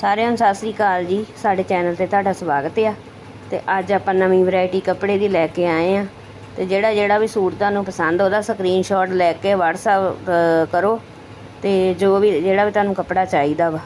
ਸਾਰਿਆਂ ਨੂੰ ਸਤਿ ਸ੍ਰੀ ਅਕਾਲ ਜੀ। ਸਾਡੇ ਚੈਨਲ ਤੇ ਤੁਹਾਡਾ ਸਵਾਗਤ ਆ। ਤੇ ਅੱਜ ਆਪਾਂ ਨਵੀਂ ਵੈਰਾਈਟੀ ਕੱਪੜੇ ਦੀ ਲੈ ਕੇ ਆਏ ਆ। ਤੇ ਜਿਹੜਾ ਜਿਹੜਾ ਵੀ ਸੂਟ ਤੁਹਾਨੂੰ ਪਸੰਦ ਉਹਦਾ ਸਕਰੀਨਸ਼ਾਟ ਲੈ ਕੇ WhatsApp ਕਰੋ। ਤੇ ਜੋ ਵੀ ਜਿਹੜਾ ਵੀ ਤੁਹਾਨੂੰ ਕੱਪੜਾ ਚਾਹੀਦਾ ਵਾ।